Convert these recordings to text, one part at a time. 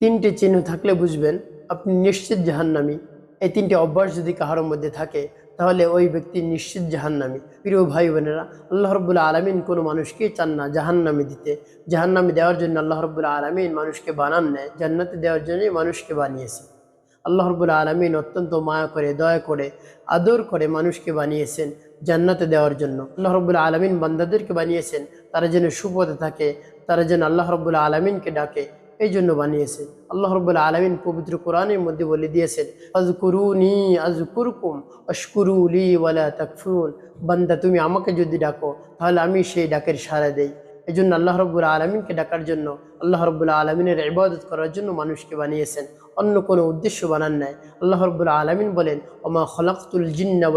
তিনটে চিহ্ন থাকলে বুঝবেন আপনি নিশ্চিত জাহান্নামি। এই তিনটে অভ্যাস যদি কাহার মধ্যে থাকে, তাহলে ওই ব্যক্তি নিশ্চিত জাহান্নামি। প্রিয় ভাই বোনেরা, আল্লাহ রব্বুল্লা আলমিন কোনো মানুষকে চান না জাহান্নামি দিতে। জাহান্নামি দেওয়ার জন্য আল্লাহ রব্বুল্লা আলমিন মানুষকে বানান নেয়, জান্নাতে দেওয়ার জন্যই মানুষকে বানিয়েছে আল্লাহ রব্বুল্লা আলমিন অত্যন্ত মায়া করে, দয়া করে, আদর করে মানুষকে বানিয়েছেন জান্নাতে দেওয়ার জন্য। আল্লাহ রব্বুল্লা আলমিন বান্দাদেরকে বানিয়েছেন, তারা যেন সুপথে থাকে, তারা যেন আল্লাহ রব্বুল্লা আলমিনকে ডাকে। এই জন্য বানিয়েছে। আল্লাহ রবুল্লা আলমিন পবিত্র কোরআনের মধ্যে বলে দিয়েছেন আজকুরুনি আজকুরকুম অশকুরুলি ওয়ালা তাকফুরুন। বান্দা, তুমি আমাকে যদি ডাকো, তাহলে আমি সেই ডাকের সাড়া দেই। এই জন্য আল্লাহ রব্বুল আলমিনকে ডাকার জন্য, আল্লাহ রব্বুল আলমিনের ইবাদত করার জন্য মানুষকে বানিয়েছেন। অন্য কোনো উদ্দেশ্য বানান নাই। আল্লাহ রব্বুল আলমিন বলেন, ওমা খলাকুল জিন্না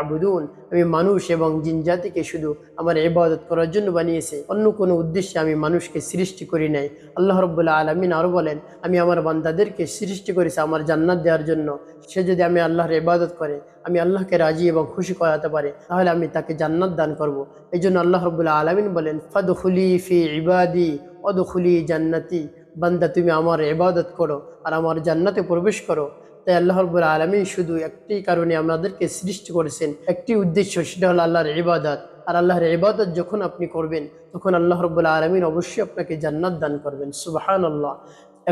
আবুদুন আমি মানুষ এবং জিন জাতিকে শুধু আমার ইবাদত করার জন্য বানিয়েছে, অন্য কোনো উদ্দেশ্যে আমি মানুষকে সৃষ্টি করি নাই। আল্লাহ রব্বুল আলমিন আরও বলেন, আমি আমার বান্দাদেরকে সৃষ্টি করেছি আমার জান্নাত দেওয়ার জন্য। সে যদি আমি আল্লাহর ইবাদত করে, আমি আল্লাহকে রাজি এবং খুশি করাতে পারে, তাহলে আমি তাকে জান্নাত দান করব। এই জন্য আল্লাহ রব্বুল্লাহ আলমিন বলেন, ফদখুলি ফি ইবাদি অদখুলি জান্নাতি। বান্দা, তুমি আমার ইবাদত করো আর আমার জান্নাতে প্রবেশ করো। তাই আল্লাহ রব্বুল আলমী শুধু একটি কারণে আমাদেরকে সৃষ্টি করেছেন। একটি উদ্দেশ্য, সেটা হলো আল্লাহর ইবাদত। আর আল্লাহর ইবাদত যখন আপনি করবেন, তখন আল্লাহ রব্বুল আলমিন অবশ্যই আপনাকে জান্নাত দান করবেন। সুবাহান আল্লাহ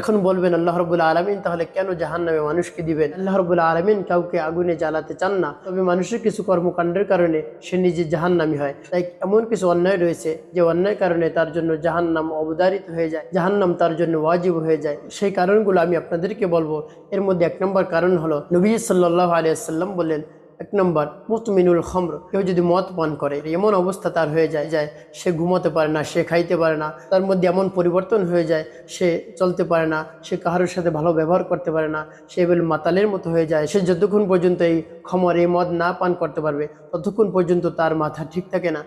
এখন বলবেন, আল্লাহ রবুল্লা আলমিন, তাহলে কেন জাহান নামে মানুষকে দিবেন? আল্লাহ রবুল্লা আলমিন কাউকে আগুনে জ্বালাতে চান না। তবে মানুষের কিছু কর্মকাণ্ডের কারণে সে নিজে জাহান নামি হয়। তাই এমন কিছু অন্যায় রয়েছে যে অন্যায় কারণে তার জন্য জাহান নাম অবদারিত হয়ে যায় জাহান নাম তার জন্য ওয়াজিব হয়ে যায়। সেই কারণগুলো আমি আপনাদেরকে বলব। এর মধ্যে এক নম্বর কারণ হলো, নবী সাল্লাহ আলিয়া সাল্লাম বললেন এক নম্বর মুতমিনুল খম্র কেউ যদি মদ পান করে, এমন অবস্থা তার হয়ে যায় যায় সে ঘুমোতে পারে না, সে খাইতে পারে না, তার মধ্যে এমন পরিবর্তন হয়ে যায়, সে চলতে পারে না, সে কাহারোর সাথে ভালো ব্যবহার করতে পারে না, সে এবার মাতালের মতো হয়ে যায়, সে যতক্ষণ পর্যন্ত এই খমর, এই মদ না পান করতে পারবে, ততক্ষণ পর্যন্ত তার মাথা ঠিক থাকে না।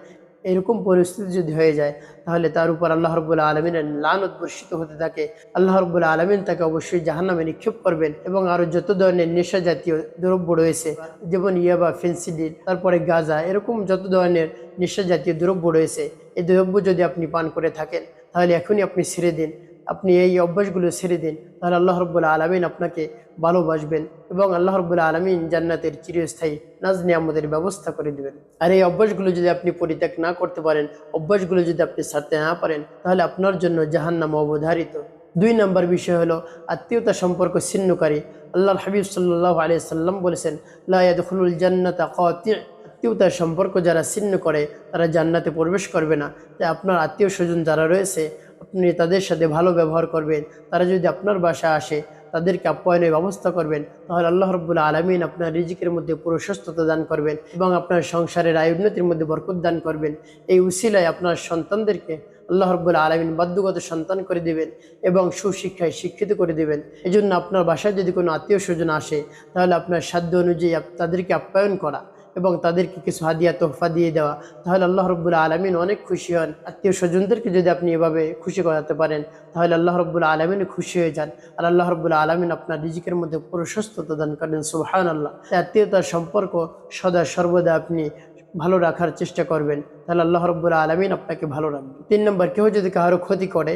এরকম পরিস্থিতি যদি হয়ে যায়, তাহলে তার উপর আল্লাহ রব্বুল্লা আলমিনের লানত বর্ষিত হতে থাকে। আল্লাহ রব্বুল্লা আলমিন তাকে অবশ্যই জাহান্নামে নিক্ষেপ করবেন এবং আরও যত ধরনের নেশা জাতীয় দ্রব্য রয়েছে, যেমন ইয়াবা, ফেন্সিডিল, তারপরে গাজা, এরকম যত ধরনের নেশা জাতীয় দ্রব্য রয়েছে, এই দ্রব্য যদি আপনি পান করে থাকেন, তাহলে এখনই আপনি ছেড়ে দিন। আপনি এই অভ্যাসগুলো ছেড়ে দিন, তাহলে আল্লাহ রব্বুল্লা আলমিন আপনাকে ভালোবাসবেন এবং আল্লাহ রব্বুল্লা আলমিন জান্নাতের চিরস্থায়ী নাজ নিয়ামতের ব্যবস্থা করে দেবেন। আর এই অভ্যাসগুলো যদি আপনি পরিত্যাগ না করতে পারেন, অভ্যাসগুলো যদি আপনি ছাড়তে না পারেন, তাহলে আপনার জন্য জাহান্নাম অবধারিত। দুই নম্বর বিষয় হলো আত্মীয়তা সম্পর্ক ছিন্নকারী। আল্লাহ হাবিব সাল্লাহ আলিয়া সাল্লাম বলেছেন লায়াদুল জান্নাতা কতি। আত্মীয়তার সম্পর্ক যারা ছিন্ন করে, তারা জান্নাতে প্রবেশ করবে না। তাই আপনার আত্মীয় স্বজন যারা রয়েছে আপনি তাদের সাথে ভালো ব্যবহার করবেন, তারা যদি আপনার বাসা আসে, তাদেরকে আপ্যায়নের ব্যবস্থা করবেন, তাহলে আল্লাহ রব্বুল্লা আলমিন আপনার রিজিকের মধ্যে প্রশস্ততা দান করবেন এবং আপনার সংসারের আয় উন্নতির মধ্যে বরকত দান করবেন। এই উসিলায় আপনার সন্তানদেরকে আল্লাহ রব্বুল্লা আলমিন বাধ্যগত সন্তান করে দিবেন এবং সুশিক্ষায় শিক্ষিত করে দিবেন। এই জন্য আপনার বাসায় যদি কোনো আত্মীয় স্বজন আসে, তাহলে আপনার সাধ্য অনুযায়ী তাদেরকে আপ্যায়ন করা। এবং তাদেরকে কিছু হাদিয়া, তোহফা দিয়ে দেওয়া, তাহলে আল্লাহ রব্বুল্লা আলমিন অনেক খুশি হন। আত্মীয় স্বজনদেরকে যদি আপনি এভাবে খুশি করাতে পারেন, তাহলে আল্লাহ রব্বুল্লা আলমিন খুশি হয়ে যান। আর আল্লাহ রব্বুল্লা আলমিন আপনার রিজিকের মধ্যে প্রশস্ততা দান করেন সুহান আল্লাহ আত্মীয়তার সম্পর্ক সদা সর্বদা আপনি ভালো রাখার চেষ্টা করবেন। তাহলে আল্লাহ রব্বুল্লা আলমিন আপনাকে ভালো রাখবেন। তিন নম্বর, কেউ যদি কারও ক্ষতি করে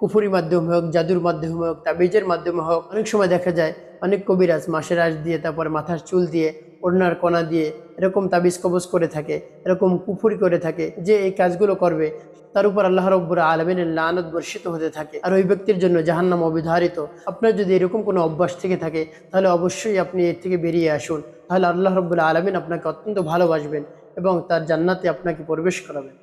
কুফুরি মাধ্যমে হোক, জাদুর মাধ্যমে হোক, তাবিজের মাধ্যমে হোক, অনেক সময় দেখা যায়, অনেক কবিরাজ মাসের আশ দিয়ে, তারপরে মাথার চুল দিয়ে, ওড়নার কণা দিয়ে এরকম তাবিজ কবজ করে থাকে, এরকম কুফুরি করে থাকে যে এই কাজগুলো করবে, তার উপর আল্লাহ রব্বুর আলমিনের লানত বর্ষিত হতে থাকে। আর ওই ব্যক্তির জন্য জাহান্নাম অবিধারিত। আপনার যদি এরকম কোনো অভ্যাস থেকে থাকে, তাহলে অবশ্যই আপনি এর থেকে বেরিয়ে আসুন। তাহলে আল্লাহ রব্বুল আলমিন আপনাকে অত্যন্ত ভালোবাসবেন এবং তার জান্নাতে আপনাকে প্রবেশ করাবেন।